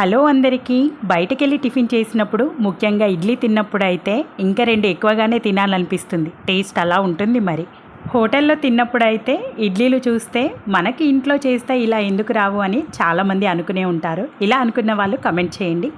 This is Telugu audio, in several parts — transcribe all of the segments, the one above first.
హలో అందరికీ. బయటకెళ్ళి టిఫిన్ చేసినప్పుడు ముఖ్యంగా ఇడ్లీ తిన్నప్పుడు అయితే ఇంకా రెండు ఎక్కువగానే తినాలనిపిస్తుంది. టేస్ట్ అలా ఉంటుంది మరి. హోటల్లో తిన్నప్పుడు అయితే ఇడ్లీలు చూస్తే మనకి ఇంట్లో చేస్తే ఇలా ఎందుకు రావు అని చాలామంది అనుకునే ఉంటారు. ఇలా అనుకున్న వాళ్ళు కమెంట్ చేయండి.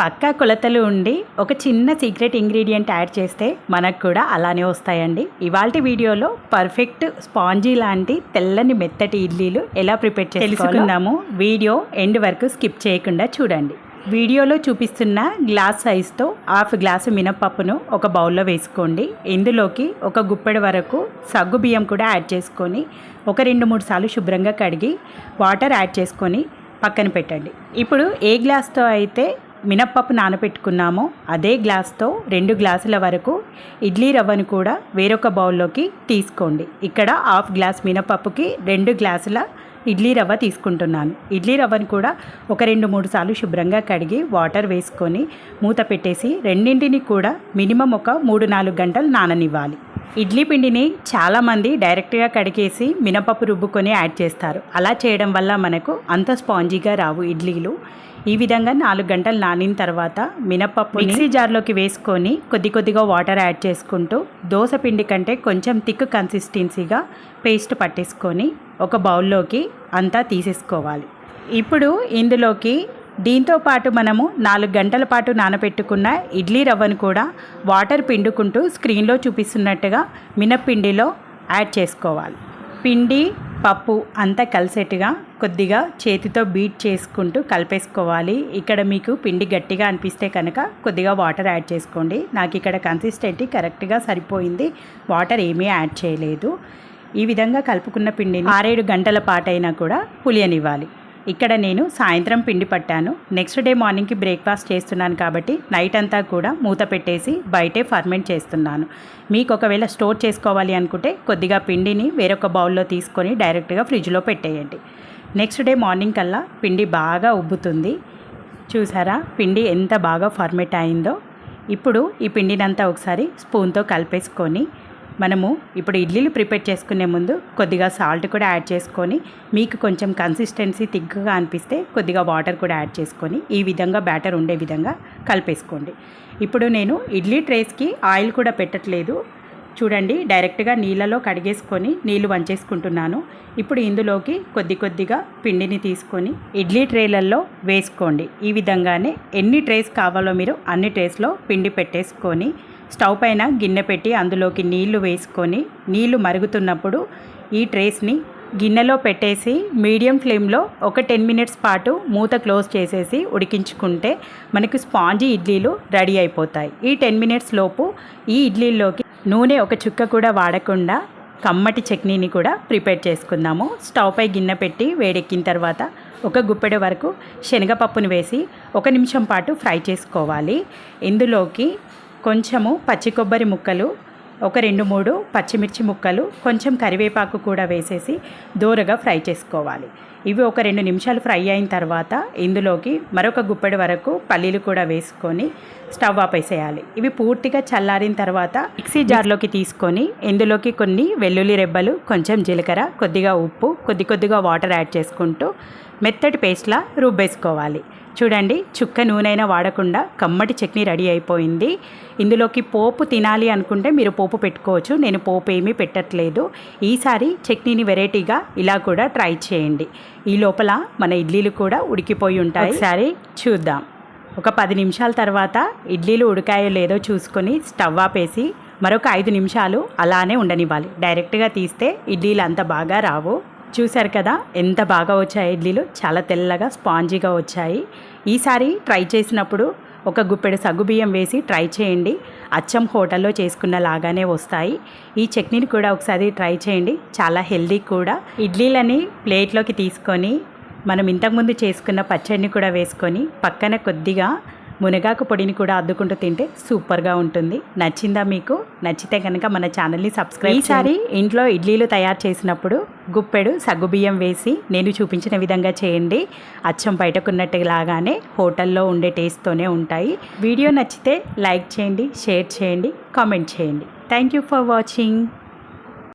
పక్కా కొలతలు ఉండి ఒక చిన్న సీక్రెట్ ఇంగ్రీడియంట్ యాడ్ చేస్తే మనకు కూడా అలానే వస్తాయండి. ఇవాళ వీడియోలో పర్ఫెక్ట్ స్పాంజీ లాంటి తెల్లని మెత్తటి ఇడ్లీలు ఎలా ప్రిపేర్ తెలుసుకుందాము. వీడియో ఎండ్ వరకు స్కిప్ చేయకుండా చూడండి. వీడియోలో చూపిస్తున్న గ్లాస్ సైజ్తో హాఫ్ గ్లాసు మినపప్పును ఒక బౌల్లో వేసుకోండి. ఇందులోకి ఒక గుప్పెడు వరకు సగ్గు బియ్యం కూడా యాడ్ చేసుకొని ఒక రెండు మూడు సార్లు శుభ్రంగా కడిగి వాటర్ యాడ్ చేసుకొని పక్కన పెట్టండి. ఇప్పుడు ఏ గ్లాస్తో అయితే మినప్పప్పు నానబెట్టుకున్నామో అదే గ్లాస్తో రెండు గ్లాసుల వరకు ఇడ్లీ రవ్వను కూడా వేరొక బౌల్లోకి తీసుకోండి. ఇక్కడ హాఫ్ గ్లాస్ మినపప్పుకి రెండు గ్లాసుల ఇడ్లీ రవ్వ తీసుకుంటున్నాను. ఇడ్లీ రవ్వను కూడా ఒక రెండు మూడు సార్లు శుభ్రంగా కడిగి వాటర్ వేసుకొని మూత పెట్టేసి రెండింటిని కూడా మినిమం ఒక మూడు నాలుగు గంటలు నాననివ్వాలి. ఇడ్లీ పిండిని చాలామంది డైరెక్ట్గా కడిగేసి మినపప్పు రుబ్బుకొని యాడ్ చేస్తారు. అలా చేయడం వల్ల మనకు అంత స్పాంజీగా రావు ఇడ్లీలు. ఈ విధంగా నాలుగు గంటలు నానిన తర్వాత మినపప్పు మిక్సీ జార్లోకి వేసుకొని కొద్ది కొద్దిగా వాటర్ యాడ్ చేసుకుంటూ దోశ పిండి కంటే కొంచెం థిక్ కన్సిస్టెన్సీగా పేస్ట్ పట్టేసుకొని ఒక బౌల్లోకి అంతా తీసేసుకోవాలి. ఇప్పుడు ఇందులోకి దీంతో పాటు మనము నాలుగు గంటల పాటు నానబెట్టుకున్న ఇడ్లీ రవ్వను కూడా వాటర్ పిండుకుంటూ స్క్రీన్లో చూపిస్తున్నట్టుగా మినప్పిండిలో యాడ్ చేసుకోవాలి. పిండి పప్పు అంతా కలిసేట్టుగా కొద్దిగా చేతితో బీట్ చేసుకుంటూ కలిపేసుకోవాలి. ఇక్కడ మీకు పిండి గట్టిగా అనిపిస్తే కనుక కొద్దిగా వాటర్ యాడ్ చేసుకోండి. నాకు ఇక్కడ కన్సిస్టెంటీ కరెక్ట్గా సరిపోయింది. వాటర్ ఏమీ యాడ్ చేయలేదు. ఈ విధంగా కలుపుకున్న పిండిని ఆరేడు గంటల పాటైనా కూడా పులియనివ్వాలి. ఇక్కడ నేను సాయంత్రం పిండి పట్టాను. నెక్స్ట్ డే మార్నింగ్కి బ్రేక్ఫాస్ట్ చేస్తున్నాను కాబట్టి నైట్ అంతా కూడా మూత పెట్టేసి బయటే ఫర్మెంట్ చేస్తున్నాను. మీకు ఒకవేళ స్టోర్ చేసుకోవాలి అనుకుంటే కొద్దిగా పిండిని వేరొక బౌల్లో తీసుకొని డైరెక్ట్గా ఫ్రిడ్జ్లో పెట్టేయండి. నెక్స్ట్ డే మార్నింగ్ కల్లా పిండి బాగా ఉబ్బుతుంది. చూసారా? పిండి ఎంత బాగా ఫర్మెంట్ అయిందో. ఇప్పుడు ఈ పిండినంతా ఒకసారి స్పూన్తో కలిపేసుకొని మనము ఇప్పుడు ఇడ్లీలు ప్రిపేర్ చేసుకునే ముందు కొద్దిగా సాల్ట్ కూడా యాడ్ చేసుకొని మీకు కొంచెం కన్సిస్టెన్సీ తిగ్గగా అనిపిస్తే కొద్దిగా వాటర్ కూడా యాడ్ చేసుకొని ఈ విధంగా బ్యాటర్ ఉండే విధంగా కలిపేసుకోండి. ఇప్పుడు నేను ఇడ్లీ ట్రేస్కి ఆయిల్ కూడా పెట్టట్లేదు. చూడండి డైరెక్ట్గా నీళ్ళలో కడిగేసుకొని నీళ్ళు వంచేసుకుంటున్నాను. ఇప్పుడు ఇందులోకి కొద్ది కొద్దిగా పిండిని తీసుకొని ఇడ్లీ ట్రేలలో వేసుకోండి. ఈ విధంగానే ఎన్ని ట్రేస్ కావాలో మీరు అన్ని ట్రేస్లో పిండి పెట్టేసుకొని స్టవ్ పైన గిన్నె పెట్టి అందులోకి నీళ్ళు వేసుకొని నీళ్ళు మరుగుతున్నప్పుడు ఈ ట్రేస్ని గిన్నెలో పెట్టేసి మీడియం ఫ్లేమ్లో ఒక టెన్ మినిట్స్ పాటు మూత క్లోజ్ చేసేసి ఉడికించుకుంటే మనకి స్పాంజీ ఇడ్లీలు రెడీ అయిపోతాయి. ఈ టెన్ మినిట్స్ లోపు ఈ ఇడ్లీల్లోకి నూనె ఒక చుక్క కూడా వాడకుండా కమ్మటి చట్నీని కూడా ప్రిపేర్ చేసుకుందాము. స్టవ్ పై గిన్నె పెట్టి వేడెక్కిన తర్వాత ఒక గుప్పెడ వరకు శనగపప్పును వేసి ఒక నిమిషం పాటు ఫ్రై చేసుకోవాలి. ఇందులోకి కొంచెము పచ్చి కొబ్బరి ముక్కలు ఒక రెండు మూడు పచ్చిమిర్చి ముక్కలు కొంచెం కరివేపాకు కూడా వేసేసి దూరగా ఫ్రై చేసుకోవాలి. ఇవి ఒక రెండు నిమిషాలు ఫ్రై అయిన తర్వాత ఇందులోకి మరొక గుప్పెడు వరకు పల్లీలు కూడా వేసుకొని స్టవ్ ఆపేసేయాలి. ఇవి పూర్తిగా చల్లారిన తర్వాత మిక్సీ జార్లోకి తీసుకొని ఇందులోకి కొన్ని వెల్లుల్లి రెబ్బలు కొంచెం జీలకర్ర కొద్దిగా ఉప్పు కొద్ది కొద్దిగా వాటర్ యాడ్ చేసుకుంటూ మెత్తటి పేస్ట్లా రుబ్బేసుకోవాలి. చూడండి చుక్క నూనెనా వాడకుండా కమ్మటి చట్నీ రెడీ అయిపోయింది. ఇందులోకి పోపు తినాలి అనుకుంటే మీరు పోపు పెట్టుకోవచ్చు. నేను పోపు ఏమీ పెట్టట్లేదు. ఈసారి చట్నీని వెరైటీగా ఇలా కూడా ట్రై చేయండి. ఈ లోపల మన ఇడ్లీలు కూడా ఉడికిపోయి ఉంటాయి. ఒకసారి చూద్దాం. ఒక పది నిమిషాల తర్వాత ఇడ్లీలు ఉడికాయో లేదో చూసుకొని స్టవ్ ఆపేసి మరొక ఐదు నిమిషాలు అలానే ఉండనివ్వాలి. డైరెక్ట్గా తీస్తే ఇడ్లీలు అంత బాగా రావు. చూశారు కదా ఎంత బాగా వచ్చాయి ఇడ్లీలు. చాలా తెల్లగా స్పాంజీగా వచ్చాయి. ఈసారి ట్రై చేసినప్పుడు ఒక గుప్పెడు సగ్గుబియ్యం వేసి ట్రై చేయండి. అచ్చం హోటల్లో చేసుకున్న లాగానే వస్తాయి. ఈ చట్నీని కూడా ఒకసారి ట్రై చేయండి. చాలా హెల్దీ కూడా. ఇడ్లీలని ప్లేట్లోకి తీసుకొని మనం ఇంతకుముందు చేసుకున్న పచ్చడిని కూడా వేసుకొని పక్కన కొద్దిగా మునగాకు పొడిని కూడా అద్దుకుంటూ తింటే సూపర్గా ఉంటుంది. నచ్చిందా మీకు? నచ్చితే కనుక మన ఛానల్ని సబ్స్క్రైబ్ ఈసారి ఇంట్లో ఇడ్లీలు తయారు చేసినప్పుడు గుప్పెడు సగ్గుబియ్యం వేసి నేను చూపించిన విధంగా చేయండి. అచ్చం బయటకున్నట్టులాగానే హోటల్లో ఉండే టేస్ట్తోనే ఉంటాయి. వీడియో నచ్చితే లైక్ చేయండి షేర్ చేయండి కామెంట్ చేయండి. Thank you for watching.